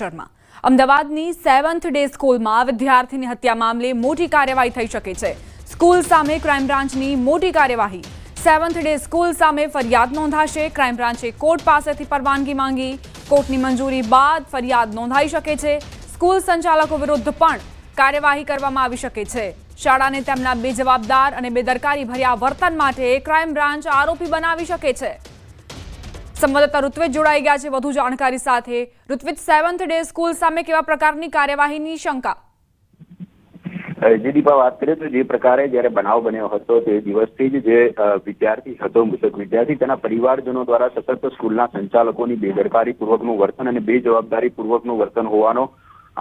શર્મા અમદાવાદની seventh day સ્કૂલમાં વિદ્યાર્થીની હત્યા મામલે મોટી કાર્યવાહી થઈ શકે છે. સ્કૂલ સામે ક્રાઇમ બ્રાન્ચની મોટી કાર્યવાહી. સેવન્થ ડે સ્કૂલ સામે ફરિયાદ નોંધાશે. ક્રાઇમ બ્રાન્ચે કોર્ટ પાસેથી પરવાનગી માંગી. કોર્ટની મંજૂરી બાદ ફરિયાદ નોંધાઈ શકે છે. સ્કૂલ સંચાલકો વિરુદ્ધ પણ કાર્યવાહી કરવામાં આવી શકે છે. શાળાને તેમના બેજવાબદાર અને બેદરકારી ભર્યા વર્તન માટે ક્રાઇમ બ્રાન્ચ આરોપી બનાવી શકે છે. સંવાદદાતા ઋત્વિજ જોડાઈ ગયા છે વધુ જાણકારી સાથે. ઋત્વિજ સેવન્થ ડે સ્કૂલ સામે કેવા પ્રકારની કાર્યવાહીની શંકા? જે દીપા વાત કરીએ તો જે પ્રકારે જ્યારે બનાવ બન્યો હતો તે દિવસથી જ જે વિદ્યાર્થી હતો, મૃતક વિદ્યાર્થી, તેના પરિવારજનો દ્વારા સતત સ્કૂલના સંચાલકોની બેદરકારી પૂર્વકનું વર્તન અને બેજવાબદારી પૂર્વકનું વર્તન હોવાનો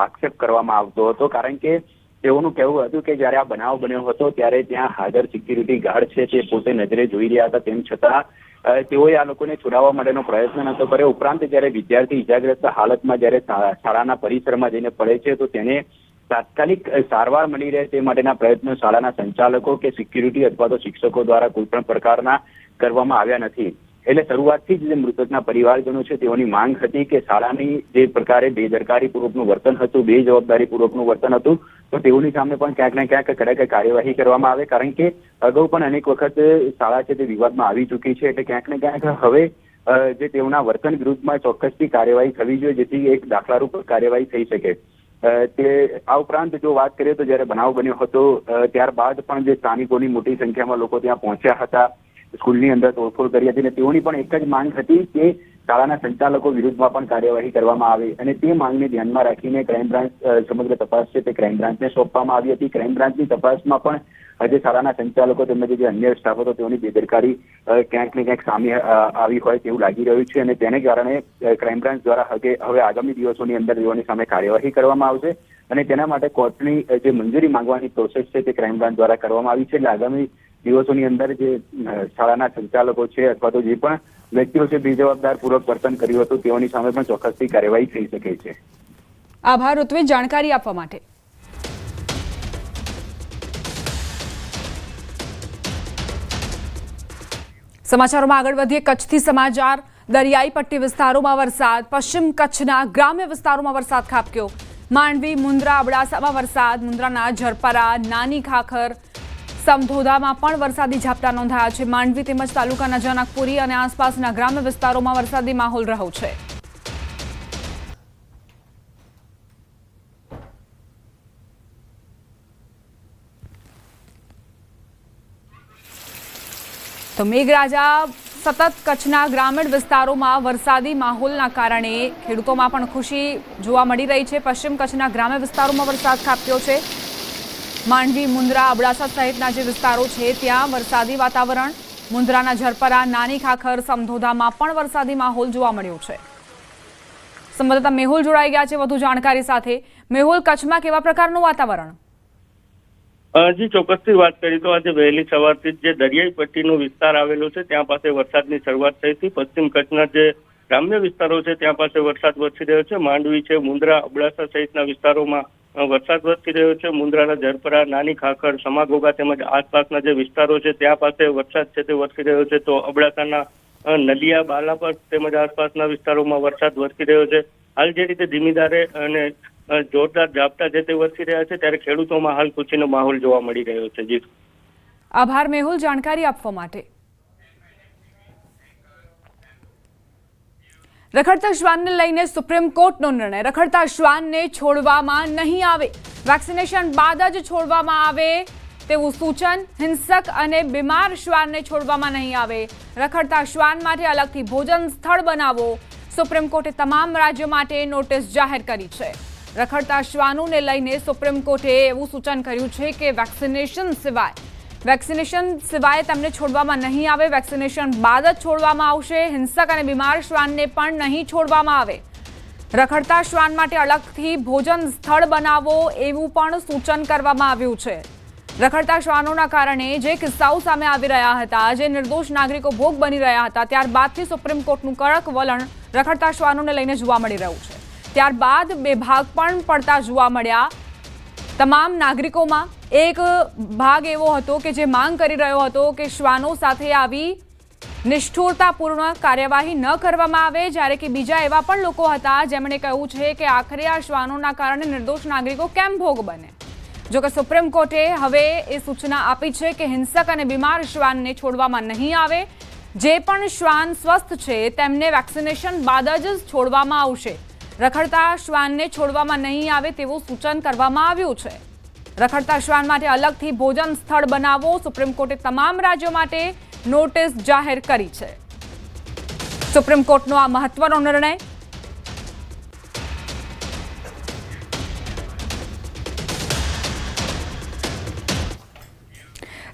આક્ષેપ કરવામાં આવતો હતો. કારણ કે તેઓનું કહેવું હતું કે જ્યારે આ બનાવ બન્યો હતો ત્યારે ત્યાં હાજર સિક્યુરિટી ગાર્ડ છે તે પોતે નજરે જોઈ રહ્યા હતા. તેમ છતાં તેઓએ આ લોકોને છોડાવવા માટેનો પ્રયત્ન નહોતો કર્યો. ઉપરાંત જ્યારે વિદ્યાર્થી ઇજાગ્રસ્ત હાલતમાં જ્યારે શાળાના પરિસરમાં જઈને પડે છે, તો તેને તાત્કાલિક સારવાર મળી રહે તે માટેના પ્રયત્નો શાળાના સંચાલકો કે સિક્યુરિટી અથવા તો શિક્ષકો દ્વારા કોઈ પણ પ્રકારના કરવામાં આવ્યા નથી. એટલે શરૂઆતથી જ જે મૃતકના પરિવારજનો છે, તેઓની માંગ હતી કે શાળાની જે પ્રકારે બેદરકારી પૂર્વકનું વર્તન હતું બેજવાબદારી પૂર્વકનું વર્તન હતું તો તેઓની સામે પણ ક્યાંક ને ક્યાંક કડક કાર્યવાહી કરવામાં આવે. કારણ કે અગાઉ પણ અનેક વખત શાળા છે તે વિવાદમાં આવી ચૂકી છે એટલે ક્યાંક ને ક્યાંક હવે જે તેઓના વર્તન વિરુદ્ધમાં ચોક્કસથી કાર્યવાહી થવી જોઈએ, જેથી એક દાખલારૂપ કાર્યવાહી થઈ શકે. તે, આ ઉપરાંત જો વાત કરીએ તો જ્યારે બનાવ બન્યો હતો ત્યારબાદ પણ જે સ્થાનિકોની મોટી સંખ્યામાં લોકો ત્યાં પહોંચ્યા હતા, સ્કૂલની અંદર તોડફોડ કરી હતી અને તેઓની પણ એક જ માંગ હતી કે શાળાના સંચાલકો વિરુદ્ધમાં પણ કાર્યવાહી કરવામાં આવે અને તે માંગને ધ્યાનમાં રાખીને ક્રાઇમ બ્રાન્ચ સમગ્ર તપાસ છે તે ક્રાઇમ બ્રાન્ચને સોંપવામાં આવી હતી. ક્રાઇમ બ્રાન્ચની તપાસમાં પણ આજે શાળાના સંચાલકો તેમજ જે અન્ય સ્ટાફ હતો તેઓની બેદરકારી ક્યાંક ને ક્યાંક સામે આવી હોય તેવું લાગી રહ્યું છે અને તેને કારણે ક્રાઇમ બ્રાન્ચ દ્વારા હવે આગામી દિવસોની અંદર તેઓની સામે કાર્યવાહી કરવામાં આવશે અને તેના માટે કોર્ટની જે મંજૂરી માંગવાની પ્રોસેસ છે તે ક્રાઇમ બ્રાન્ચ દ્વારા કરવામાં આવી છે. એટલે આગામી દિવસોની અંદર જે શાળાના સંચાલકો છે અથવા તો જે પણ વ્યક્તિઓ છે બેજવાબદારપૂર્વક વર્તન કર્યું હતું, તેઓની સામે પણ ચોક્કસથી કાર્યવાહી થઈ શકે છે. આભાર, ઋત્વિજ, જાણકારી આપવા માટે. સમાચારોમાં આગળ વધીએ. કચ્છથી સમાચાર. દરિયાઈ પટ્ટી વિસ્તારોમાં વરસાદ. પશ્ચિમ કચ્છના ગ્રામ્ય વિસ્તારોમાં વરસાદ ખાબક્યો. માંડવી, મુન્દ્રા, અબડાસામાં વરસાદ. મુન્દ્રાના ઝરપરા, નાની ખાખર સમધોધામાં પણ વરસાદી ઝાપટા નોંધાયા છે. માંડવી તેમજ તાલુકાના જનકપુરી અને આસપાસના ગ્રામ્ય વિસ્તારોમાં વરસાદી માહોલ રહ્યો છે. તો મેઘરાજા સતત કચ્છના ગ્રામીણ વિસ્તારોમાં વરસાદી માહોલના કારણે ખેડૂતોમાં પણ ખુશી જોવા મળી રહી છે. પશ્ચિમ કચ્છના ગ્રામ્ય વિસ્તારોમાં વરસાદ ખાબક્યો છે. માંડવી મુંદ્રા અબડાસા સહિતના જે વિસ્તારો છે, ત્યાં વરસાદી વાતાવરણ. મુંદ્રાના ઝરપરા, નાની ખાખર, સમધોધામાં પણ વરસાદી માહોલ જોવા મળ્યો છે. સંવાદદાતા મેહુલ જોડાઈ ગયા છે વધુ જાણકારી સાથે. મેહુલ, કચ્છમાં કેવા પ્રકારનું વાતાવરણ? જી, ચોક્કસથી વાત કરી તો આજે વહેલી સવારથી જે દરિયાઈ પટ્ટીનો વિસ્તાર આવેલો છે, ત્યાં પાસે વરસાદની શરૂઆત થઈ હતી. પશ્ચિમ કચ્છના જે ગ્રામ્ય વિસ્તારો છે, ત્યાં પાસે વરસાદ વરસી રહ્યો છે. માંડવી છે, મુન્દ્રા, અબડાસા સહિતના વિસ્તારોમાં વરસાદ વરસી રહ્યો છે મુન્દ્રાના ઝરપરા નાની ખાખર, સમાગોગા તેમજ આસપાસના જે વિસ્તારો છે, ત્યાં પાસે વરસાદ છે તે વરસી રહ્યો છે. તો અબડાસાના નલિયા, બાલાપર તેમજ આસપાસના વિસ્તારોમાં વરસાદ વરસી રહ્યો છે. હાલ જે રીતે ધીમીધારે અને જોરદાર ઝાપટા જે તે વરસી રહ્યા છે, ત્યારે ખેડૂતોમાં હાલ ખુશીનો માહોલ જોવા મળી રહ્યો છે. જી. આભાર, મેહુલ. જાણકારી આપવા માટે. રખડતા શ્વાનને લઈને સુપ્રીમ કોર્ટનો નિર્ણય. રખડતા શ્વાનને છોડવામાં નહીં આવે. વેક્સિનેશન બાદ જ છોડવામાં આવે તેવું સૂચન હિંસક અને બીમાર શ્વાનને છોડવામાં નહીં આવે. રખડતા શ્વાન માટે અલગથી ભોજન સ્થળ બનાવો. સુપ્રીમ કોર્ટે તમામ રાજ્યો માટે નોટિસ જાહેર કરી છે. રખડતા શ્વાનોને લઈને સુપ્રીમ કોર્ટે એવું સૂચન કર્યું છે કે વેક્સિનેશન સિવાય વેક્સિનેશન સિવાય તેમને છોડવામાં નહીં આવે, વેક્સિનેશન બાદ જ છોડવામાં આવશે. હિંસક અને બીમાર શ્વાનને પણ નહીં છોડવામાં આવે. રખડતા શ્વાન માટે અલગથી ભોજન સ્થળ બનાવો એવું પણ સૂચન કરવામાં આવ્યું છે. રખડતા શ્વાનોના કારણે જે કિસ્સાઓ સામે આવી રહ્યા હતા, જે નિર્દોષ નાગરિકો ભોગ બની રહ્યા હતા, ત્યારબાદથી સુપ્રીમ કોર્ટનું કડક વલણ રખડતા શ્વાનોને લઈને જોવા મળી રહ્યું છે. ત્યારબાદ બે ભાગ પણ પડતા જોવા મળ્યા. તમામ નાગરિકોમાં એક ભાગ એવો હતો કે જે માંગ કરી રહ્યો હતો કે શ્વાનો સાથે આવી નિષ્ઠુરતાપૂર્ણ કાર્યવાહી ન કરવામાં આવે, જ્યારે કે બીજા એવા પણ લોકો હતા જેમણે કહ્યું છે કે આખરે આ શ્વાનોના કારણે નિર્દોષ નાગરિકો કેમ ભોગ બને? જોકે સુપ્રીમ કોર્ટે હવે એ સૂચના આપી છે કે હિંસક અને બીમાર શ્વાનને છોડવામાં નહીં આવે. જે પણ શ્વાન સ્વસ્થ છે, તેમને વેક્સિનેશન બાદ જ છોડવામાં આવશે. રખડતા શ્વાનને છોડવામાં નહીં આવે તેવું સૂચન કરવામાં આવ્યું છે. રખડતા શ્વાન માટે અલગથી ભોજન સ્થળ બનાવવો સુપ્રીમ કોર્ટે તમામ રાજ્યો માટે નોટિસ જાહેર કરી છે. સુપ્રીમ કોર્ટનો આ મહત્વનો નિર્ણય.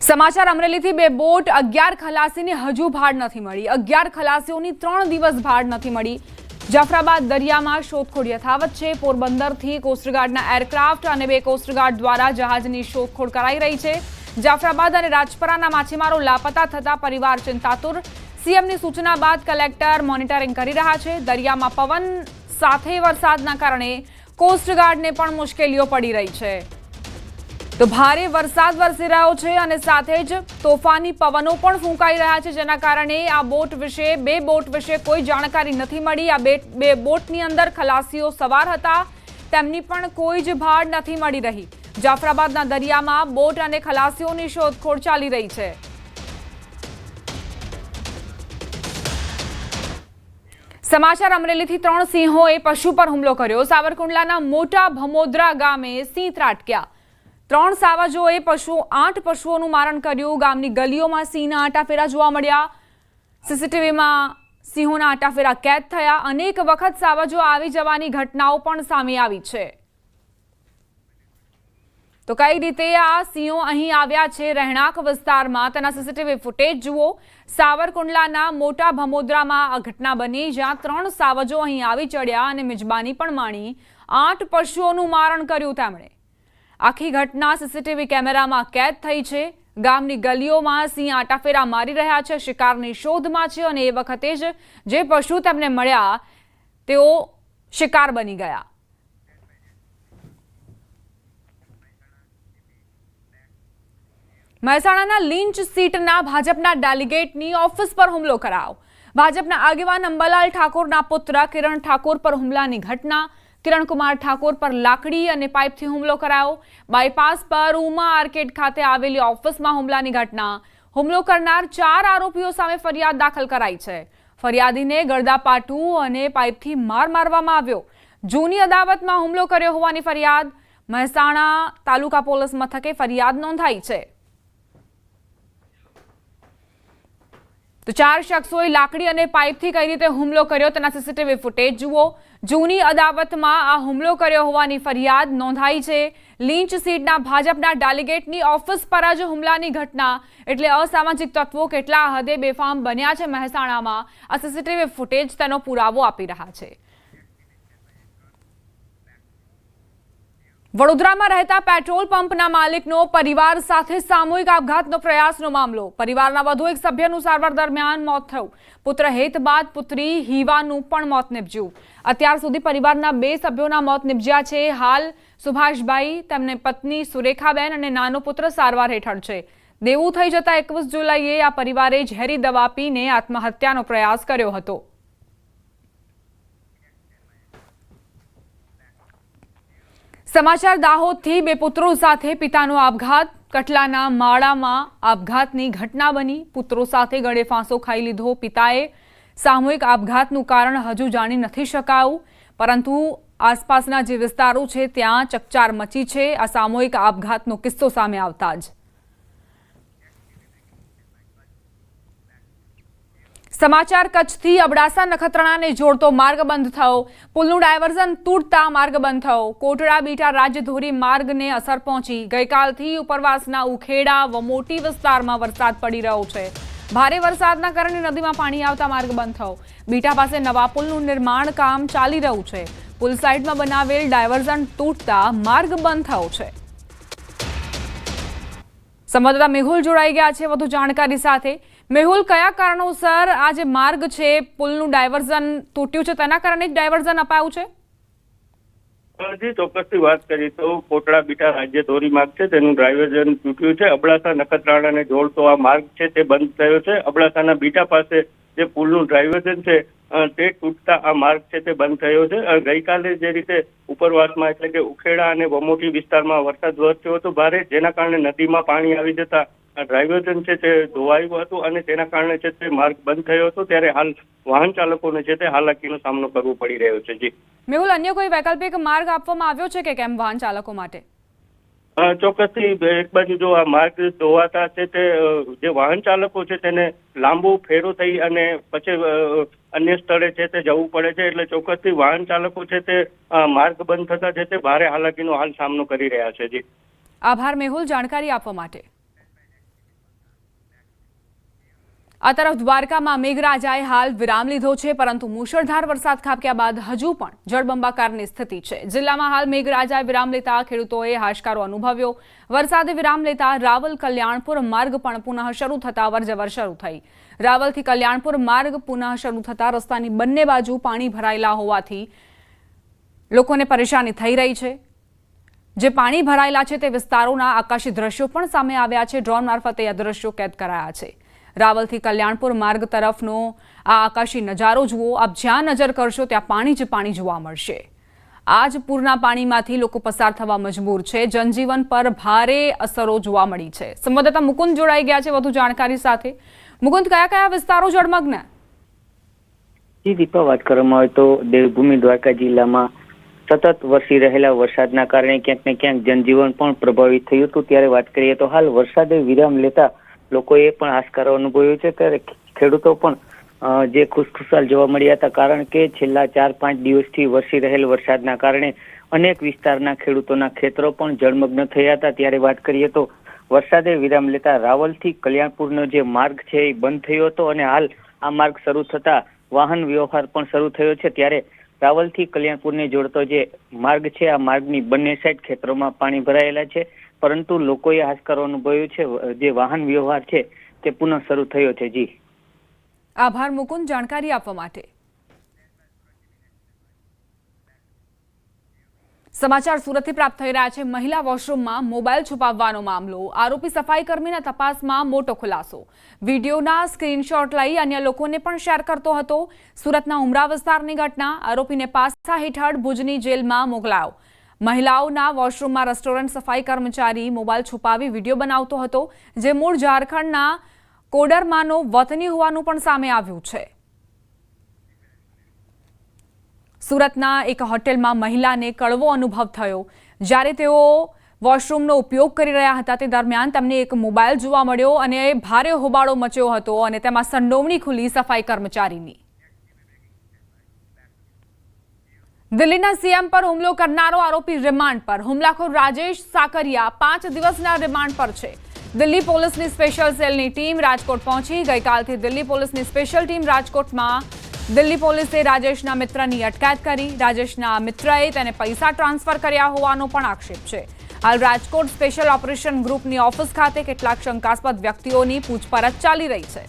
સમાચાર અમરેલીથી બે બોટ અગિયાર ખલાસીને હજુ ભાડ નથી મળી. અગિયાર ખલાસીઓની ત્રણ દિવસ ભાડ નથી મળી. જાફરાબાદ દરિયામાં શોધખોળ યથાવત છે. પોરબંદરથી કોસ્ટગાર્ડના એરક્રાફ્ટ અને બે કોસ્ટગાર્ડ દ્વારા જહાજની શોધખોળ કરાઈ રહી છે. જાફરાબાદ અને રાજપરાના માછીમારો લાપતા થતા પરિવાર ચિંતાતુર. સીએમની સૂચના બાદ કલેક્ટર મોનિટરિંગ કરી રહ્યા છે. દરિયામાં પવન સાથે વરસાદના કારણે કોસ્ટગાર્ડને પણ મુશ્કેલીઓ પડી રહી છે. તો ભારે વરસાદ વરસી રહ્યો છે અને સાથે જ તોફાની પવનો પણ ફૂંકાઈ રહ્યા છે, જેના કારણે આ બોટ વિશે, બે બોટ વિશે કોઈ જાણકારી નથી મળી. આ બે બોટની અંદર ખલાસીઓ સવાર હતા, તેમની પણ કોઈ જ ભાડ નથી મળી રહી. જાફરાબાદના દરિયામાં બોટ અને ખલાસીઓની શોધખોળ ચાલી રહી છે. સમાચાર અમરેલીથી ત્રણ સિંહોએ પશુ પર હુમલો કર્યો. સાવરકુંડલાના મોટા ભમોદરા ગામે સિંહ ત્રાટક્યા. ત્રણ સાવાજોએ પશુ આઠ પશુઓનું મારણ કર્યું. ગામની ગલીઓમાં સિંહના આટાફેરા જોવા મળ્યા. સીસીટીવીમાં સિંહોના આટાફેરા કેદ થયા. અનેક વખત સાવજો આવી જવાની ઘટનાઓ પણ સામે આવી છે. તો કઈ રીતે આ સિંહો અહીં આવ્યા છે રહેણાંક વિસ્તારમાં? તેના સીસીટીવી ફૂટેજ જુઓ. સાવરકુંડલાના મોટા ભમોદરામાં આ ઘટના બની, જ્યાં ત્રણ સાવજો અહીં આવી ચડ્યા અને મિજબાની પણ માણી આઠ પશુઓનું મારણ કર્યું તેમણે. આખી ઘટના સીસીટીવી કેમેરામાં કેદ થઈ છે. ગામની ગલીઓમાં સિંહ આટાફેરા મારી રહ્યા છે, શિકારની શોધમાં છે અને એ વખતે જ જે પશુ તેમને મળ્યા, તેઓ શિકાર બની ગયા. મહેસાણાના લિંચ સીટના ભાજપના ડેલિગેટની ઓફિસ પર હુમલો કરાયો ભાજપના આગેવાન અંબાલાલ ઠાકોરના પુત્ર કિરણ ઠાકોર પર હુમલાની ઘટના કિરણકુમાર ઠાકોર પર લાકડી અને પાઇપથી હુમલો કરાયો. બાયપાસ પર ઉમા આર્કેડ ખાતે આવેલી ઓફિસમાં હુમલાની ઘટના. હુમલો કરનાર ચાર આરોપીઓ સામે ફરિયાદ દાખલ કરાઈ છે. ફરિયાદીને ગળદાપાટું અને પાઇપથી માર મારવામાં આવ્યો. જૂની અદાવતમાં હુમલો કર્યો હોવાની ફરિયાદ. મહેસાણા તાલુકા પોલીસ મથકે ફરિયાદ નોંધાઈ છે. ચાર શખ્સોએ લાકડી અને પાઇપથી કઈ રીતે હુમલો કર્યો તેના સીસીટીવી ફૂટેજ જુઓ. જૂની અદાવતમાં આ હુમલો કર્યો હોવાની ફરિયાદ નોંધાઈ છે. લીંચ સીટના ભાજપના ડેલિગેટની ઓફિસ પર જ હુમલાની ઘટના. એટલે અસામાજિક તત્વો કેટલા હદે બેફામ બન્યા છે મહેસાણામાં. આ સીસીટીવી ફૂટેજ તેનો પુરાવો આપી રહ્યા છે. વડોદરામાં રહેતા પેટ્રોલ પંપના માલિકનો પરિવાર સાથે સામૂહિક આપઘાતનો પ્રયાસનો મામલો. પરિવારના વધુ એક સભ્યનું સારવાર દરમિયાન મોત થયું. પુત્ર હેત બાદ પુત્રી હીવાનું પણ મોત નીપજ્યું. અત્યાર સુધી પરિવારના બે સભ્યોના મોત નિપજ્યા છે. હાલ સુભાષભાઈ, તેમને પત્ની સુરેખાબેન અને નાનો પુત્ર સારવાર હેઠળ છે. દેવું થઈ જતા એકવીસ જુલાઈએ આ પરિવારે ઝેરી દવા પીને આત્મહત્યાનો પ્રયાસ કર્યો હતો. સમાચાર દાહોદથી બે પુત્રો સાથે પિતાનો આપઘાત. કટલાના માળામાં આપઘાતની ઘટના બની. પુત્રો સાથે ગળે ફાંસો ખાઈ લીધો. પિતાએ સામૂહિક આપઘાતનું કારણ હજુ જાણી નથી શકાયું. પરંતુ આસપાસના જે વિસ્તારો છે, ત્યાં ચકચાર મચી છે. આ સામૂહિક આપઘાતનો કિસ્સો સામે આવતા જ. સમાચાર કચ્છથી અબડાસા નખત્રાણાને જોડતો માર્ગ બંધ થયો. પુલનું ડાયવર્ઝન તૂટતા માર્ગ બંધ થયો. કોટડા બીટા રાજ્યધોરી માર્ગને અસર પહોંચી. ગઈકાલથી ઉપરવાસના ઉખેડા વ મોટી વિસ્તારમાં વરસાદ પડી રહ્યો છે. ભારે વરસાદના કારણે નદીમાં પાણી આવતા માર્ગ બંધ થયો. બીટા પાસે નવા પુલનું નિર્માણ કામ ચાલી રહ્યું છે. પુલ સાઇડમાં બનાવેલ ડાયવર્ઝન તૂટતા માર્ગ બંધ થયો છે. સંવાદદાતા મેહુલ જોડાઈ ગયા છે. વધુ જાણકારી સાથે મેહુલ, કયા કારણોસર આ જે માર્ગ છે, પુલનું ડાયવર્ઝન તૂટ્યું છે? તેના કારણે જ ડાયવર્ઝન અપાયું છે? જી ચોક્કસથી વાત કરી તો કોટડા બીટા રાજ્ય ધોરી માર્ગ છે, તેનું ડ્રાઇવર્ઝન તૂટ્યું છે. અબડાસા નખત્રાણાને જોડતો આ માર્ગ છે, તે બંધ થયો છે. અબડાસાના બીટા પાસે જે પુલનું ડ્રાઇવર્ઝન છે તે તૂટતા આ માર્ગ છે, તે બંધ થયો છે. ગઈકાલે જે રીતે ઉપરવાસમાં એટલે કે ઉખેડા અને વમોટી વિસ્તારમાં વરસાદ વરસ્યો હતો, ભારે, જેના કારણે નદીમાં પાણી આવી જતા ડ્રાઇવર્ઝન છે તે ધોવાયું હતું અને તેના કારણે છે તે માર્ગ બંધ થયો હતો. ત્યારે હાલ વાહન ચાલકોને છે તે હાલાકીનો સામનો કરવો પડી રહ્યો છે. જી. મેહુલ અન્ય કોઈ વૈકલ્પિક માર્ગ આપવામાં આવ્યો છે કે કેમ વાહન ચાલકો માટે? ચોક્કસથી એક બાજુ જો આ માર્ગ ધોવાતા છે તે જે વાહન ચાલકો છે તેને લાંબુ ફેરો થઈ અને પછી અન્ય સ્થળે છે તે જવું પડે છે. એટલે ચોક્કસથી વાહન ચાલકો છે તે માર્ગ બંધ થતા છે તે ભારે હાલાકીનો હાલ સામનો કરી રહ્યા છે. જી. આભાર મેહુલ જાણકારી આપવા માટે. આ તરફ દ્વારકામાં મેઘરાજાએ હાલ વિરામ લીધો છે, પરંતુ મુશળધાર વરસાદ ખાબક્યા બાદ હજુ પણ જળબંબાકારની સ્થિતિ છે. જિલ્લામાં હાલ મેઘરાજાએ વિરામ લેતા ખેડૂતોએ હાશકારો અનુભવ્યો. વરસાદે વિરામ લેતા રાવલ કલ્યાણપુર માર્ગ પણ પુનઃ શરૂ થતા અવરજવર શરૂ થઈ. રાવલથી કલ્યાણપુર માર્ગ પુનઃ શરૂ થતા રસ્તાની બંને બાજુ પાણી ભરાયેલા હોવાથી લોકોને પરેશાની થઈ રહી છે. જે પાણી ભરાયેલા છે તે વિસ્તારોના આકાશી દ્રશ્યો પણ સામે આવ્યા છે. ડ્રોન મારફતે આ દ્રશ્યો કેદ કરાયા છે. રાવલથી કલ્યાણપુર માર્ગ તરફનો આ આકાશી નજારો જુઓ. આપ જ્યાં નજર કરશો ત્યાં પાણી જ પાણી જોવા મળશે. આ જ પૂરના પાણીમાંથી લોકો પસાર થવા મજબૂર છે. જનજીવન પર ભારે અસરો જોવા મળી છે. સંવાદદાતા મુકુંદ જોડાઈ ગયા છે વધુ જાણકારી સાથે. મુકુંદ, કયા કયા વિસ્તારો જળમગ્ન? જી, દીપા, વાત કરવામાં આવે તો દેવભૂમિ દ્વારકા જિલ્લામાં સતત વરસી રહેલા વરસાદના કારણે ક્યાંક ને ક્યાંક જનજીવન પણ પ્રભાવિત થયું હતું. ત્યારે વાત કરીએ તો હાલ વરસાદે વિરામ લેતા લોકોએ પણ હાશકારો અનુભવ્યો છે ત્યારે ખેડૂતો પણ જે ખુશખુશાલ જોવા મળ્યા હતા, કારણ કે છેલ્લા ચાર પાંચ દિવસથી વરસી રહેલ વરસાદના કારણે અનેક વિસ્તારના ખેડૂતોના ખેતરો પણ જળમગ્ન થયા હતા. ત્યારે વાત કરીએ તો, વરસાદે વિરામ લેતા રાવલથી કલ્યાણપુરનો જે માર્ગ છે એ બંધ થયો હતો અને હાલ આ માર્ગ શરૂ થતા વાહન વ્યવહાર પણ શરૂ થયો છે. ત્યારે રાવલથી કલ્યાણપુરને જોડતો જે માર્ગ છે, આ માર્ગની બંને સાઈડ ખેતરોમાં પાણી ભરાયેલા છે. પરંતુ લોકોએ હાશકારો અનુભવ્યો છે, જે વાહન વ્યવહાર છે, તે પુનઃ શરૂ થયો છે. જી. આભાર મુકુંદ જાણકારી આપવા માટે. સમાચાર સુરતથી પ્રાપ્ત થઈ રહ્યા છે. મહિલા વોશરૂમમાં મોબાઈલ છુપાવવાનો મામલો. આરોપી સફાઈ કર્મીના તપાસમાં મોટો ખુલાસો. વિડીયોના સ્ક્રીનશોટ લઈ અન્ય લોકોને પણ શેર કરતો હતો. સુરતના ઉમરા વિસ્તારની ઘટના. આરોપીને પાસા હેઠળ ભુજની જેલમાં મોકલાયો. મહિલાઓના વોશરૂમમાં રેસ્ટોરન્ટ સફાઈ કર્મચારી મોબાઈલ છુપાવી વીડિયો બનાવતો હતો, જે મૂળ ઝારખંડના કોડરમાનો વતની હોવાનું પણ સામે આવ્યું છે. સુરતના એક હોટેલમાં મહિલાને કડવો અનુભવ થયો. જ્યારે તેઓ વોશરૂમનો ઉપયોગ કરી રહ્યા હતા, તે દરમિયાન તેમને એક મોબાઈલ જોવા મળ્યો અને ભારે હોબાળો મચ્યો હતો અને તેમાં સંડોવણી ખુલી સફાઈ કર્મચારીની. દિલ્હીના સીએમ પર હુમલો કરનારો આરોપી રિમાન્ડ પર. હુમલાખોર રાજેશ સાકરિયા પાંચ દિવસના રિમાન્ડ પર છે. દિલ્હી પોલીસની સ્પેશિયલ સેલની ટીમ રાજકોટ પહોંચી. ગઈકાલથી દિલ્હી પોલીસની સ્પેશિયલ ટીમ રાજકોટમાં. દિલ્હી પોલીસે રાજેશના મિત્રની અટકાયત કરી. રાજેશના મિત્રએ તેને પૈસા ટ્રાન્સફર કર્યા હોવાનો પણ આક્ષેપ છે. હાલ રાજકોટ સ્પેશિયલ ઓપરેશન ગ્રુપની ઓફિસ ખાતે કેટલાક શંકાસ્પદ વ્યક્તિઓની પૂછપરછ ચાલી રહી છે.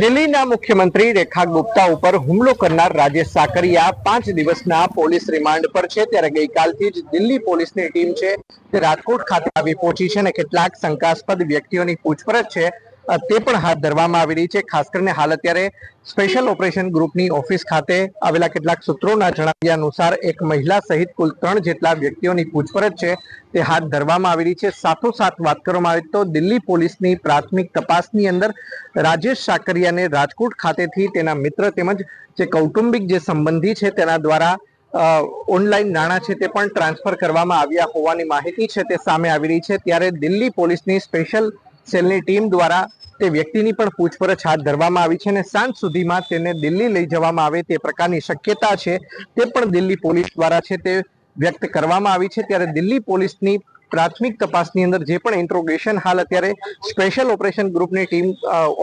દિલ્હીના મુખ્યમંત્રી રેખા ગુપ્તા ઉપર હુમલો કરનાર રાજેશ સાકરિયા પાંચ દિવસના પોલીસ રિમાન્ડ પર છે. ત્યારે ગઈકાલથી જ દિલ્હી પોલીસની ટીમ છે તે રાજકોટ ખાતે આવી પહોંચી છે અને કેટલાક શંકાસ્પદ વ્યક્તિઓની પૂછપરછ છે. તે પણ હાથ ધરવામાં આવી રહી છે. ખાસ કરીને હાલ અત્યારે સ્પેશિયલ ઓપરેશન ગ્રુપની ઓફિસ ખાતે આવેલા કેટલાક સૂત્રોના જણાવ્યા અનુસાર એક મહિલા સહિત કુલ ત્રણ જેટલા વ્યક્તિઓની પૂછપરછ છે. તે હાથ ધરવામાં આવી રહી છે. સાથોસાથ વાત કરવામાં આવે તો દિલ્હી પોલીસની પ્રાથમિક તપાસની અંદર રાજેશ સાકરિયાને રાજકોટ ખાતેથી તેના મિત્ર તેમજ જે કૌટુંબિક જે સંબંધી છે તેના દ્વારા ઓનલાઈન નાણાં છે તે પણ ટ્રાન્સફર કરવામાં આવ્યા હોવાની માહિતી છે તે સામે આવી રહી છે. ત્યારે દિલ્હી પોલીસની સ્પેશિયલ સેલની ટીમ દ્વારા તે વ્યક્તિની પણ પૂછપરછ હાથ ધરવામાં આવી છે અને સાંજ સુધીમાં તેને દિલ્હી લઈ જવામાં આવે તે પ્રકારની શક્યતા છે. તે પણ દિલ્હી પોલીસ દ્વારા છે તે વ્યક્ત કરવામાં આવી છે. ત્યારે દિલ્હી પોલીસની પ્રાથમિક તપાસની અંદર જે પણ ઇન્ટ્રોગેશન હાલ અત્યારે સ્પેશિયલ ઓપરેશન ગ્રુપની ટીમ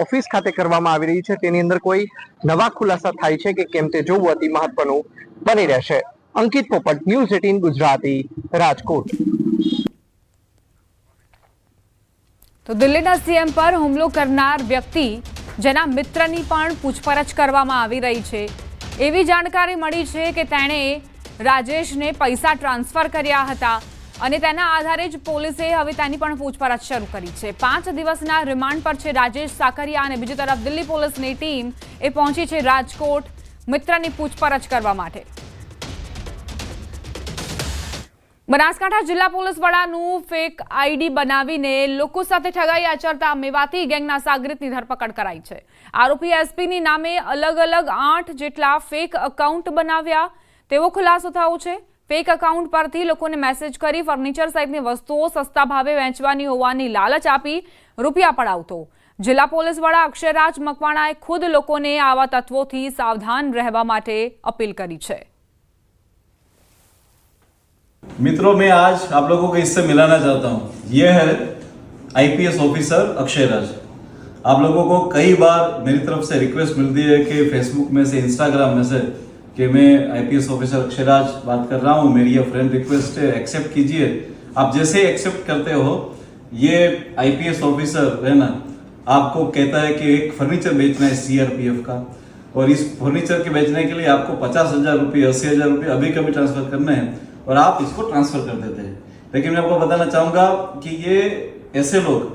ઓફિસ ખાતે કરવામાં આવી રહી છે. તેની અંદર કોઈ નવા ખુલાસા થાય છે કે કેમ તે જોવું અતિ મહત્વનું બની રહેશે. અંકિત પોપટ, ન્યૂઝ એટીન ગુજરાતી, રાજકોટ. તો દિલ્હીના સીએમ પર હુમલો કરનાર વ્યક્તિ જેના મિત્રની પણ પૂછપરછ કરવામાં આવી રહી છે. એવી જાણકારી મળી છે કે તેણે રાજેશને પૈસા ટ્રાન્સફર કર્યા હતા અને તેના આધારે જ પોલીસે હવે તેની પણ પૂછપરછ શરૂ કરી છે. પાંચ દિવસના રિમાન્ડ પર છે રાજેશ સાકરિયા અને બીજી તરફ દિલ્હી પોલીસની ટીમ એ પહોંચી છે રાજકોટ મિત્રની પૂછપરછ કરવા માટે. બનાસકાંઠા જિલ્લા પોલીસ વડાનું ફેક આઈડી બનાવીને લોકો સાથે ઠગાઈ આચરતા મેવાતી ગેંગના સાગરીતની ધરપકડ કરાઈ છે. આરોપી એસપીની નામે અલગ અલગ આઠ જેટલા ફેક એકાઉન્ટ બનાવ્યા. તેવો ખુલાસો થયો છે. ફેક એકાઉન્ટ પરથી લોકોને મેસેજ કરી ફર્નિચર સહિતની વસ્તુઓ સસ્તા ભાવે વેચવાની હોવાની લાલચ આપી રૂપિયા પડાવતો. જિલ્લા પોલીસ વડા અક્ષયરાજ મકવાણાએ ખુદ લોકોને આવા તત્વોથી સાવધાન રહેવા માટે અપીલ કરી છે. मित्रों, मैं आज आप लोगों को इससे मिलाना चाहता हूँ। ये है आईपीएस ऑफिसर अक्षय राज। आप लोगों को कई बार मेरी तरफ़ से रिक्वेस्ट मिलती है कि फेसबुक में से इंस्टाग्राम में से, कि मैं आईपीएस ऑफिसर अक्षय राज बात कर रहा हूँ। मेरी ये फ्रेंड रिक्वेस्ट है एक्सेप्ट कीजिए। आप जैसे एक्सेप्ट करते हो, ये आईपीएस ऑफिसर है ना, आपको कहता है कि एक फर्नीचर बेचना है सीआरपीएफ का। और इस फर्नीचर के बेचने के लिए आपको पचास हज़ार रुपये, अस्सी हज़ार रुपये अभी कभी ट्रांसफ़र करना हैं। और आप इसको ट्रांसफर कर देते हैं लेकिन मैं आपको बताना चाहूंगा कि ये ऐसे लोग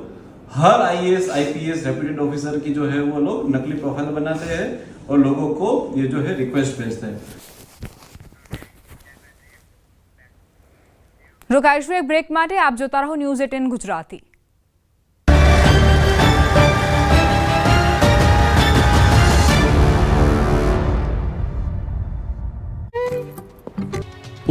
हर आईएएस आईपीएस रेप्यूटेड ऑफिसर की जो है वो लोग नकली प्रोफाइल बनाते हैं और लोगों को ये जो है रिक्वेस्ट भेजते हैं રોકાઈશું એક બ્રેક માટે આપ જોતા રહો ન્યૂઝ એટીન ગુજરાતી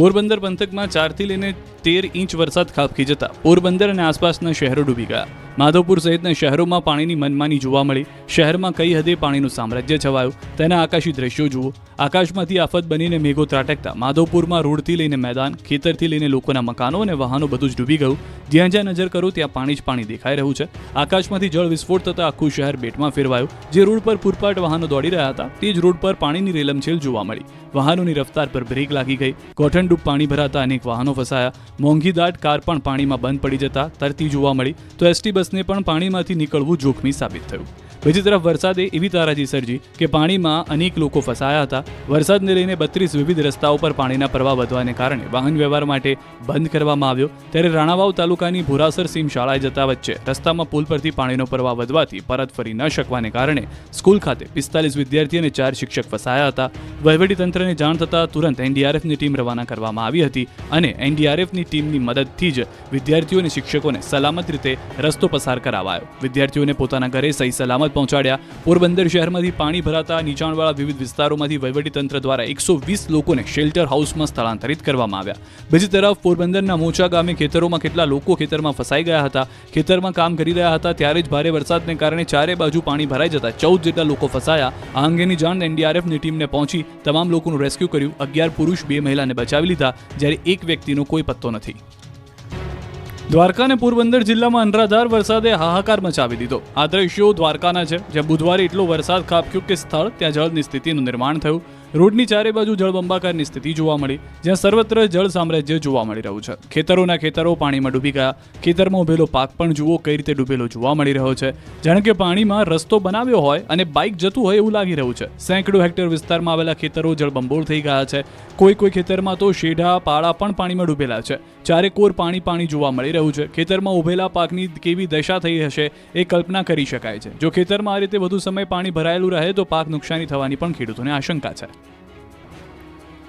પોરબંદર પંથકમાં ચારથી લઈને તેર ઇંચ વરસાદ ખાબકી જતા પોરબંદર અને આસપાસના શહેરો ડૂબી ગયા. માધવપુર સહિતના શહેરોમાં પાણીની મનમાની જોવા મળી. શહેરમાં કઈ હદે પાણીનું સામ્રાજ્ય છવાયું? તેના આકાશી દ્રશ્યો જુઓ. આકાશમાંથી આફત બનીને મેઘો ત્રાટકતા માધવપુરમાં રોડથી લઈને મેદાન, ખેતરથી લઈને લોકોના મકાનો અને વાહનો બધું જ ડૂબી ગયું. જ્યાં જ્યાં નજર કરો ત્યાં પાણી જ પાણી દેખાઈ રહ્યું છે. આકાશમાંથી જળ વિસ્ફોટ થતાં આખું શહેર બેટમાં ફેરવાયું. જે રોડ પર પૂરપાટ વાહનો દોડી રહ્યા હતા, તે જ રોડ પર પાણીની રેલમછેલ જોવા મળી. વાહનોની રફતાર પર બ્રેક લાગી ગઈ. ગોઠણડૂબ પાણી ભરાતા અનેક વાહનો ફસાયા. મોંઘી દાટ કાર પણ પાણીમાં બંધ પડી જતા તરતી જોવા મળી. તો એસટી બસને પણ પાણીમાંથી નીકળવું જોખમી સાબિત થયું. બીજી તરફ વરસાદે એવી તારાજી સર્જી કે પાણીમાં અનેક લોકો ફસાયા હતા. વરસાદને લઈને બત્રીસ વિવિધ રસ્તાઓ પર પાણીના પ્રવાહ વધવાને કારણે વાહન વ્યવહાર માટે બંધ કરવામાં આવ્યો. ત્યારે રાણાવાવ તાલુકાની ભુરાસર સીમ શાળાએ જતા વચ્ચે રસ્તામાં પુલ પરથી પાણીનો પ્રવાહ વધવાથી પરત ફરી ન શકવાને કારણે સ્કૂલ ખાતે પિસ્તાલીસ વિદ્યાર્થી અને ચાર શિક્ષક ફસાયા હતા. વહીવટી તંત્રને જાણ થતાં તુરંત એનડીઆરએફની ટીમ રવાના કરવામાં આવી હતી અને એનડીઆરએફની ટીમની મદદથી જ વિદ્યાર્થીઓ અને શિક્ષકોને સલામત રીતે રસ્તો પસાર કરાવાયો. વિદ્યાર્થીઓને પોતાના ઘરે સહી સલામત પહોંચાડ્યા. પોરબંદર શહેરમાંથી પાણી ભરાતા નીચાણવાળા વિવિધ વિસ્તારોમાંથી વહીવટીતંત્ર દ્વારા એકસો વીસ લોકોને શેલ્ટર હાઉસમાં સ્થળાંતરિત કરવામાં આવ્યા. બીજી તરફ, પોરબંદરના મોચા ગામે ખેતરોમાં કેટલા લોકો ખેતરમાં ફસાઈ ગયા હતા, ખેતરમાં કામ કરી રહ્યા હતા, ત્યારે જ ભારે વરસાદને કારણે ચારે બાજુ પાણી ભરાઈ જતા ચૌદ જેટલા લોકો ફસાયા. આ અંગેની જાણ એનડીઆરએફની ટીમને પહોંચી તમામ લોકોનું રેસ્ક્યુ કર્યું. અગિયાર પુરુષ, બે મહિલાને બચાવી લીધા, જ્યારે એક વ્યક્તિનો કોઈ પત્તો નથી. દ્વારકા અને પોરબંદર જિલ્લામાં અનરાધાર વરસાદે હાહાકાર મચાવી દીધો. આ દ્રશ્યો દ્વારકાના છે, જ્યાં બુધવારે એટલો વરસાદ ખાબક્યો કે સ્થળ ત્યાં જળની સ્થિતિનું નિર્માણ થયું. રોડની ચારે બાજુ જળબંબાકારની સ્થિતિ જોવા મળી, જ્યાં સર્વત્ર જળ સામ્રાજ્ય જોવા મળી રહ્યું છે. ખેતરોના ખેતરો પાણીમાં ડૂબી ગયા. ખેતરમાં ઉભેલો પાક પણ જુઓ કઈ રીતે ડૂબેલો જોવા મળી રહ્યો છે. જાણે કે પાણીમાં રસ્તો બનાવ્યો હોય અને બાઇક જતું હોય એવું લાગી રહ્યું છે. સેંકડો હેક્ટર વિસ્તારમાં આવેલા ખેતરો જળબંબોળ થઈ ગયા છે. કોઈ કોઈ ખેતરમાં તો શેઢા, પાળા પણ પાણીમાં ડૂબેલા છે. ચારે કોર પાણી પાણી જોવા મળી રહ્યું છે. ખેતરમાં ઉભેલા પાકની કેવી દશા થઈ હશે એ કલ્પના કરી શકાય છે. જો ખેતરમાં આ રીતે વધુ સમય પાણી ભરાયેલું રહે તો પાક નુકસાની થવાની પણ ખેડૂતોને આશંકા છે.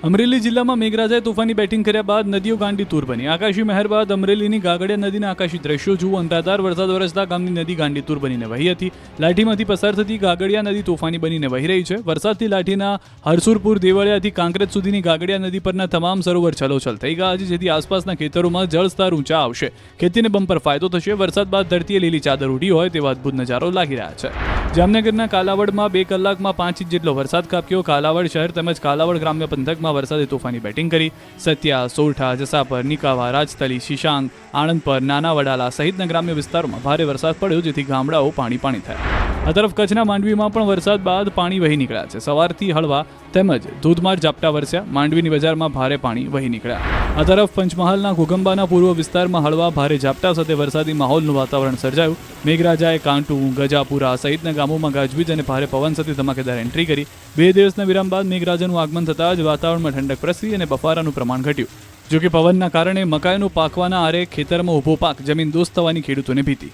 અમરેલી જિલ્લામાં મેઘરાજાએ તોફાની બેટિંગ કર્યા બાદ નદીઓ ગાંડી તૂર બની. આકાશી મહેર બાદ અમરેલીની ગાગડિયા નદીના આકાશી દ્રશ્યો જુઓ. અંધાધાર વરસાદ વરસતા ગામની નદી ગાંડી તૂર બનીને વહી હતી. લાઠીમાંથી પસાર થતી ગાગડિયા નદી તોફાની બનીને વહી રહી છે. વરસાદથી લાઠીના હરસુરપુર દેવળિયાથી કાંકરેજ સુધીની ગાગડિયા નદી પરના તમામ સરોવર છલોછલ થઈ ગયા છે, જેથી આસપાસના ખેતરોમાં જળસ્તર ઊંચા આવશે. ખેતીને બમ્પર ફાયદો થશે. વરસાદ બાદ ધરતીએ લીલી ચાદર ઉડી હોય તેવા અદભુત નજારો લાગી રહ્યા છે. જામનગરના કાલાવડમાં બે કલાકમાં પાંચ ઇંચ જેટલો વરસાદ કાપ્યો. કાલાવડ શહેર તેમજ કાલાવડ ગ્રામ્ય પંથકમાં વરસાદે તોફાની બેટિંગ કરી. સત્યા સોરઠા જસાપર, નિકાવા, રાજતલી શિશાંગ આણંદપર નાના વડાલા સહિતના ગ્રામ્ય વિસ્તારોમાં ભારે વરસાદ પડ્યો, જેથી ગામડાઓ પાણી પાણી થયા. આ તરફ કચ્છના માંડવીમાં પણ વરસાદ બાદ પાણી વહી નીકળ્યા છે. સવારથી હળવા તેમજ ધોધમાર ઝાપટા વરસ્યા. માંડવીની બજારમાં ભારે પાણી વહી નીકળ્યા. આ તરફ પંચમહાલના ઘુગંબાના પૂર્વ વિસ્તારમાં હળવા ભારે ઝાપટા સાથે વરસાદી માહોલનું વાતાવરણ સર્જાયું. મેઘરાજાએ કાંટુ, ગજાપુરા સહિતના ગામોમાં ગાજવીજ અને ભારે પવન સાથે ધમાકેદાર એન્ટ્રી કરી. બે દિવસના વિરામ બાદ મેઘરાજાનું આગમન થતાં જ વાતાવરણમાં ઠંડક પ્રસરી અને બફારાનું પ્રમાણ ઘટ્યું. જો કે પવનના કારણે મકાઈનો પાકવાના આરે ખેતરમાં ઊભો પાક જમીન દોસ્ત થવાની ખેડૂતોને ભીતી.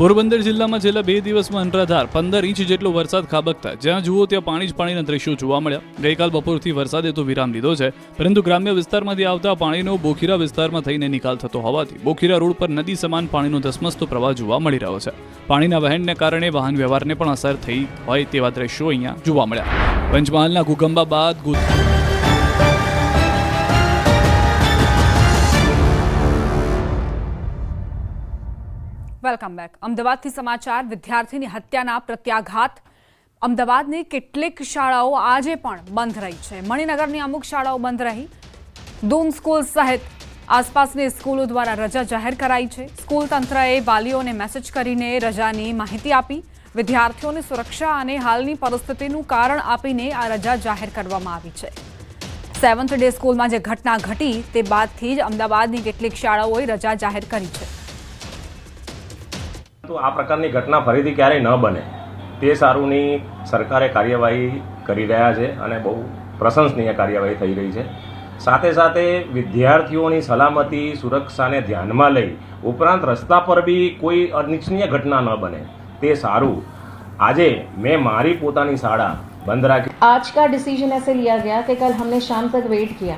પોરબંદર જિલ્લામાં છેલ્લા બે દિવસમાં અનરાધાર પંદર ઇંચ જેટલો વરસાદ ખાબકતા. જ્યાં જુઓ ત્યાં પાણી જ પાણીના દ્રશ્યો જોવા મળ્યા. ગઈકાલ બપોરથી વરસાદે તો વિરામ લીધો છે, પરંતુ ગ્રામ્ય વિસ્તારમાંથી આવતા પાણીનો બોખીરા વિસ્તારમાં થઈને નિકાલ થતો હોવાથી બોખીરા રોડ પર નદી સમાન પાણીનો ધસમસતો પ્રવાહ જોવા મળી રહ્યો છે. પાણીના વહેણને કારણે વાહન વ્યવહારને પણ અસર થઈ હોય તેવા દ્રશ્યો અહીંયા જોવા મળ્યા. પંચમહાલના ભૂકંપા બાદ વેલકમ બેક અમદાવાદથી સમાચાર, વિદ્યાર્થીની હત્યાના પ્રત્યાઘાત. અમદાવાદની કેટલીક શાળાઓ આજે પણ બંધ રહી છે. મણિનગરની અમુક શાળાઓ બંધ રહી. દૂન સ્કૂલ સહિત આસપાસની સ્કૂલો દ્વારા રજા જાહેર કરાઈ છે. સ્કૂલ તંત્રએ વાલીઓને મેસેજ કરીને રજાની માહિતી આપી. વિદ્યાર્થીઓની સુરક્ષા અને હાલની પરિસ્થિતિનું કારણ આપીને આ રજા જાહેર કરવામાં આવી છે. સેવન્થ ડે સ્કૂલમાં જે ઘટના ઘટી, તે બાદથી જ અમદાવાદની કેટલીક શાળાઓએ રજા જાહેર કરી છે. તો આ પ્રકારની ઘટના ફરીથી ક્યારેય ન બને તે સારુંની સરકારે કાર્યવાહી કરી રહ્યા છે અને બહુ પ્રશંસનીય કાર્યવાહી થઈ રહી છે સાથે સાથે વિદ્યાર્થીઓની સલામતી સુરક્ષાને ધ્યાનમાં લઈ ઉપરાંત રસ્તા પર બી કોઈ અનિચ્છનીય ઘટના ન બને તે સારું આજે મેં મારી પોતાની શાળા બંધ રાખી आज का डिसीजन ऐसे लिया गया कि कल हमने शाम तक वेट किया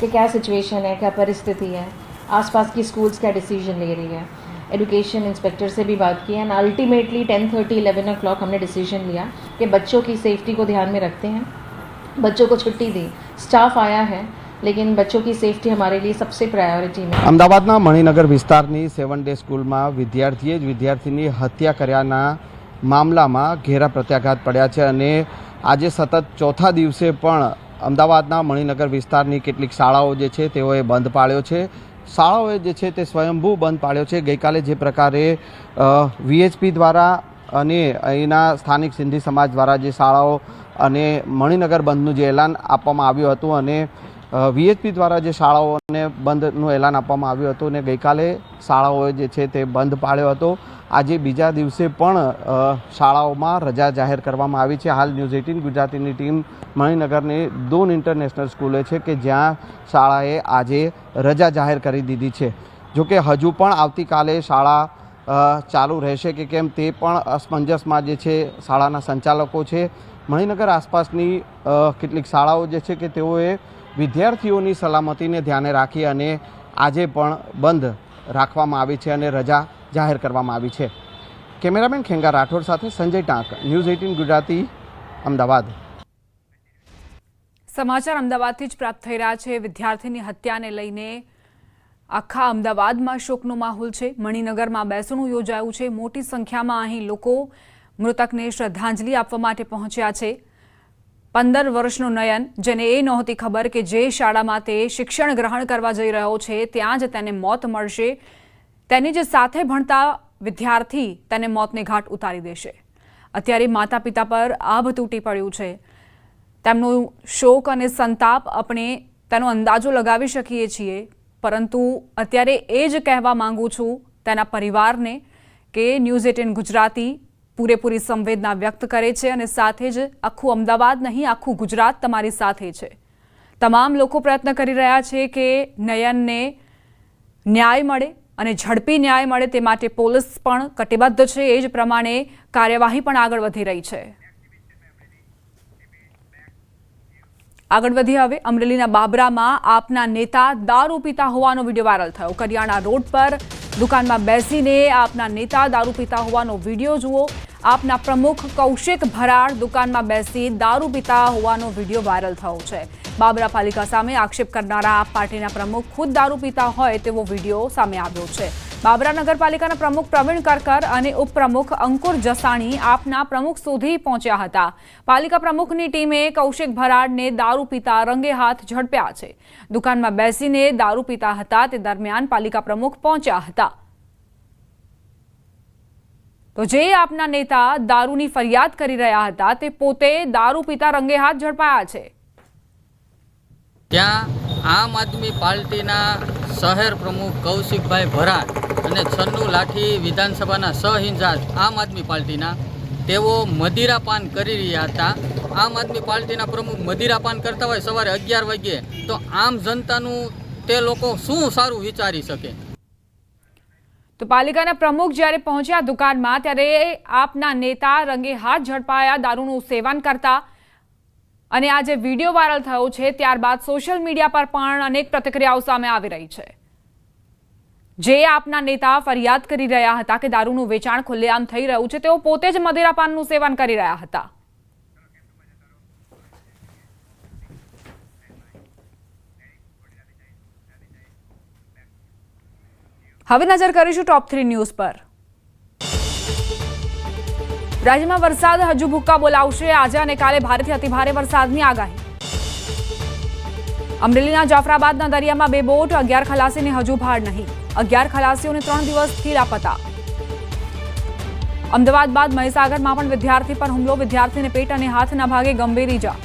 कि क्या सिचुएशन है क्या परिस्थिति है आसपास की स्कूल्स क्या डिसीजन ले रही है एजुकेशन इंस्पेक्टर से भी बात की and ultimately ten thirty eleven o'clock हमने डिसीजन लिया कि बच्चों की सेफ्टी को ध्यान में रखते हैं बच्चों को छुट्टी दी स्टाफ आया है लेकिन बच्चों की सेफ्टी हमारे लिए सबसे प्रायोरिटी में है। અમદાવાદના મણિનગર વિસ્તારની સેવન ડે સ્કૂલમાં વિદ્યાર્થીએ જ વિદ્યાર્થીની હત્યા કર્યાના મામલામાં ઘેરા પ્રત્યાઘાત પડ્યા છે અને આજે સતત ચોથા દિવસે પણ અમદાવાદના મણિનગર વિસ્તારની કેટલીક શાળાઓ જે છે તેઓએ બંધ પાડ્યો છે શાળાઓએ જે છે તે સ્વયંભૂ બંધ પાડ્યો છે. ગઈકાલે જે પ્રકારે વીએચપી દ્વારા અને અહીંના સ્થાનિક સિંધી સમાજ દ્વારા જે શાળાઓ અને મણિનગર બંધનું જે એલાન આપવામાં આવ્યું હતું અને વીએચપી દ્વારા જે શાળાઓને બંધનું એલાન આપવામાં આવ્યું હતું અને ગઈકાલે શાળાઓએ જે છે તે બંધ પાડ્યો હતો. આજે બીજા દિવસે પણ શાળાઓમાં રજા જાહેર કરવામાં આવી છે. હાલ ન્યૂઝ એટીન ગુજરાતીની ટીમ મણિનગરની દોન ઇન્ટરનેશનલ સ્કૂલે છે કે જ્યાં શાળાએ આજે રજા જાહેર કરી દીધી છે. જોકે હજુ પણ આવતીકાલે શાળા ચાલુ રહેશે કે કેમ તે પણ અસમંજસમાં જે છે શાળાના સંચાલકો છે. મણિનગર આસપાસની કેટલીક શાળાઓ જે છે કે તેઓએ વિદ્યાર્થીઓની સલામતીને ધ્યાને રાખી અને આજે પણ બંધ રાખવામાં આવી છે અને રજા જાહેર કરવામાં આવી છે. કેમેરામેન ખેંગા રાઠોડ સાથે સંજય ટાંક, ન્યૂઝ એઇટીન ગુજરાતી, અમદાવાદ. સમાચાર અમદાવાદથી જ પ્રાપ્ત થઈ રહ્યા છે. વિદ્યાર્થીની હત્યાને લઈને આખા અમદાવાદમાં શોકનો માહોલ છે. મણિનગરમાં બેસણું યોજાયું છે. મોટી સંખ્યામાં અહીં લોકો મૃતકને શ્રદ્ધાંજલિ આપવા માટે પહોંચ્યા છે. પંદર વર્ષનો નયન, જેને એ નહોતી ખબર કે જે શાળામાં તે શિક્ષણ ગ્રહણ કરવા જઈ રહ્યો છે, ત્યાં જ તેને મોત મળશે. તેની જે સાથે ભણતા વિદ્યાર્થી તેને મોતને ઘાટ ઉતારી દેશે. અત્યારે માતા પિતા પર આભ તૂટી પડ્યું છે. તેમનો શોક અને સંતાપ આપણે તેનો અંદાજો લગાવી શકીએ છીએ, પરંતુ અત્યારે એ જ કહેવા માંગુ છું તેના પરિવારને કે ન્યૂઝ એટીન ગુજરાતી પૂરેપૂરી સંવેદના વ્યક્ત કરે છે અને સાથે જ આખું અમદાવાદ નહીં, આખું ગુજરાત તમારી સાથે છે. તમામ લોકો પ્રયત્ન કરી રહ્યા છે કે નયનને ન્યાય મળે અને ઝડપી ન્યાય મળે તે માટે પોલીસ પણ કટિબદ્ધ છે. એ જ પ્રમાણે કાર્યવાહી પણ આગળ વધી રહી છે. આગળ વધી હવે અમરેલીના બાબરામાં આપના નેતા દારૂ પીતા હોવાનો વીડિયો વાયરલ થયો. કરિયાણા રોડ પર દુકાનમાં બેસીને આપના નેતા દારૂ પીતા હોવાનો વીડિયો જુઓ. આપના પ્રમુખ કૌશિક ભરાડ દુકાનમાં બેસી દારૂ પીતા હોવાનો વીડિયો વાયરલ થયો છે. બાબરા પાલિકા સામે આક્ષેપ કરનારા આપ પાર્ટીના પ્રમુખ ખુદ દારૂ પીતા હોય તેવો વીડિયો સામે આવ્યો છે. બાબરા નગરપાલિકાના પ્રમુખ પ્રવીણ કરકર અને ઉપપ્રમુખ અંકુર જસાણી આપના પ્રમુખ સુધી પહોંચ્યા હતા. પાલિકા પ્રમુખની ટીમે કૌશિક ભરાડને દારૂ પીતા રંગે હાથ ઝડપ્યા છે. દુકાનમાં બેસીને દારૂ પીતા હતા, તે દરમિયાન પાલિકા પ્રમુખ પહોંચ્યા હતા. તો જે આપના નેતા દારૂની ફરિયાદ કરી રહ્યા હતા, તે પોતે દારૂ પીતા રંગે હાથ ઝડપાયા છે. ત્યાં આમ આદમી પાર્ટીના શહેર પ્રમુખ કૌશિકભાઈ ભરાટ અને છન્નુ લાઠી વિધાનસભાના સહ ઇન્ચાર્જ આમ આદમી પાર્ટીના, તેઓ મદિરાપાન કરી રહ્યા હતા. આમ આદમી પાર્ટીના પ્રમુખ મદિરાપાન કરતા હોય સવારે અગિયાર વાગ્યે, તો આમ જનતાનું તે લોકો શું સારું વિચારી શકે? તો પાલિકાના પ્રમુખ જ્યારે પહોંચ્યા દુકાનમાં, ત્યારે આપના નેતા રંગે હાથ ઝડપાયા, દારૂનું સેવન કરતા અને આ જે વીડિયો વાયરલ થયો છે, ત્યારબાદ સોશિયલ મીડિયા પર પણ અનેક પ્રતિક્રિયાઓ સામે આવી રહી છે. જે આપના નેતા ફરિયાદ કરી રહ્યા હતા કે દારૂનું વેચાણ ખુલ્લેઆમ થઈ રહ્યું છે, તેઓ પોતે જ મદિરાપાનનું સેવન કરી રહ્યા હતા. હવે નજર કરીશું ટોપ થ્રી ન્યૂઝ પર. રાજ્યમાં વરસાદ હજુ ભૂક્કા બોલાવશે. આજે અને કાલે ભારેથી અતિભારે વરસાદની આગાહી. અમરેલીના જાફરાબાદના દરિયામાં બે બોટ, અગિયાર ખલાસીને હજુ ભાડ નહીં. અગિયાર ખલાસીઓને ત્રણ દિવસથી લાપતા. અમદાવાદ બાદ મહીસાગરમાં પણ વિદ્યાર્થી પર હુમલો, વિદ્યાર્થીને પેટ અને હાથના ભાગે ગંભીર ઈજા.